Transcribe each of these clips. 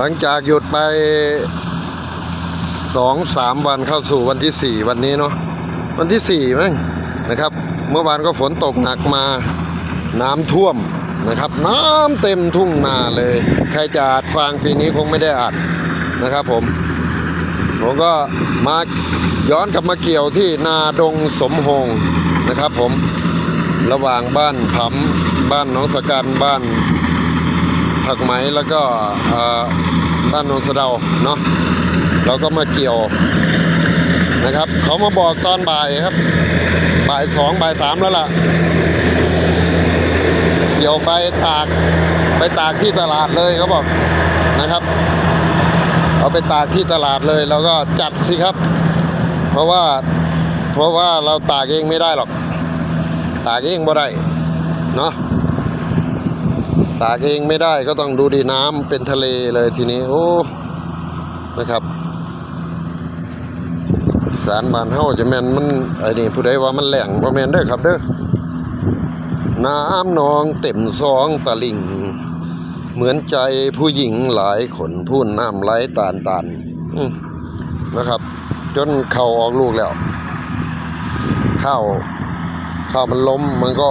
หลังจากหยุดไปสองสามวันเข้าสู่วันที่สี่วันนี้เนาะวันที่สี่มั้งนะครับ เมื่อวานก็ฝนตกหนักมาน้ำท่วมนะครับ น้ำเต็มทุ่งนาเลย ใครจะอัดฟางปีนี้คงไม่ได้อัดนะครับผม ผมก็มาย้อนกลับมาเกี่ยวที่นาดงสมหงนะครับผมระหว่างบ้านผำบ้านหนองสกันบ้าน ผักไหมแล้วก็บ้านนนสะเดาเนาะเราก็มาเกี่ยวนะครับเขามาบอกตอนบ่ายครับ บ่ายสองบ่ายสามแล้วล่ะเกี่ยวไปตากไปตากที่ตลาดเลยเขาบอกนะครับ เอาไปตากที่ตลาดเลยแล้วก็จัดสิครับ เพราะว่าเพราะว่าเราตากเองไม่ได้หรอก ตากเองบ่ได้เนาะ ตากเองไม่ได้ก็ต้องดูดีน้ำเป็นทะเลเลยทีนี้ โอ้นะครับ สารบานเฮาจะแมนมันไอ้นี่ผู้ใดว่ามันแหล่งบ่แมนเด้อครับเด้อน้ำนองเต็มซองตะลิ่ง เหมือนใจผู้หญิงหลายคนพูนน้ำไหลตานตานนะครับ จนเข่าออกลูกแล้ว ข้าวข้าวมันล้มมันก็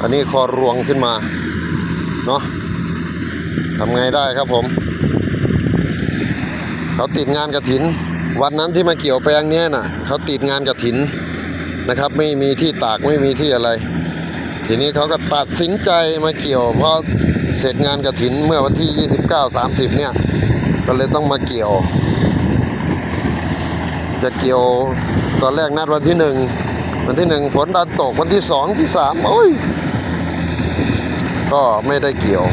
อันนี้คอรวงขึ้นมา เนาะทำไงได้ครับผม เขาติดงานกระถิน วันนั้นที่มาเกี่ยวแปลงเนี้ยน่ะเขาติดงานกระถินนะครับ ไม่มีที่ตากไม่มีที่อะไร ทีนี้เขาก็ตัดสินใจมาเกี่ยว เพราะเสร็จงานกระถินเมื่อวันที่ 29 30 เนี่ย ก็เลยต้องมาเกี่ยว จะเกี่ยวตอนแรกนัดวันที่หนึ่งวันที่หนึ่งฝนดันตกวันที่สองที่สามโอ้ย ก็ไม่ได้เกี่ยว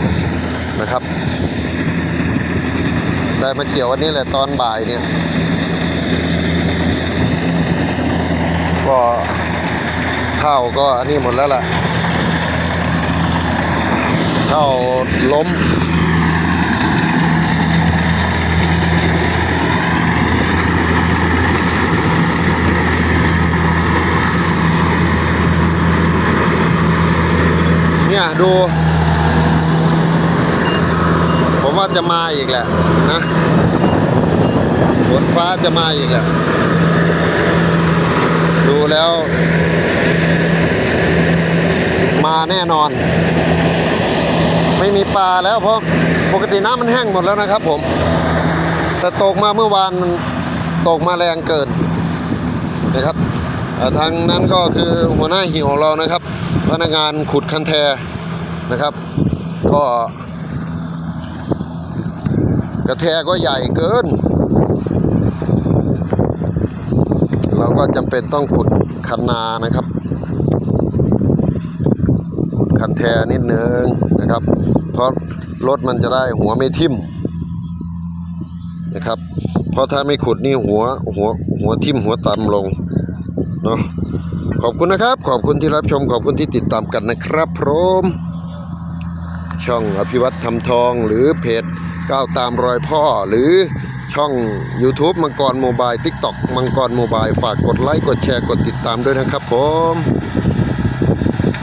นะครับ ได้มาเกี่ยววันนี้แหละตอนบ่ายเนี่ย ก็ข้าวก็อันนี้หมดแล้วล่ะข้าวล้ม เนี่ยดู ผมว่าจะมาอีกแหละนะฝนฟ้าจะมาอีกแหละ ดูแล้ว มาแน่นอน ไม่มีปลาแล้วเพราะปกติน้ำมันแห้งหมดแล้วนะครับผม แต่ตกมาเมื่อวานมันตกมาแรงเกินนะครับทางนั้นก็คือหัวหน้าหิวของเรานะครับ พนักงานขุดคันแท นะครับ ก็ กระแทก็ใหญ่เกิน เราก็จำเป็นต้องขุดคันนานะครับ ขุดคันแทนิดนึงนะครับ เพราะรถมันจะได้หัวไม่ทิ่มนะครับ เพราะถ้าไม่ขุดนี่หัวหัวหัวทิ่มหัวต่ำลงเนาะขอบคุณนะครับ ขอบคุณที่รับชม ขอบคุณที่ติดตามกันนะครับพร้อม ช่องอภิวัตทำทอง หรือเพจก้าวตามรอยพ่อหรือช่อง YouTube มังกรโมบาย TikTok มังกรโมบายฝากกดไลค์ กดแชร์ กดติดตามด้วยนะครับผม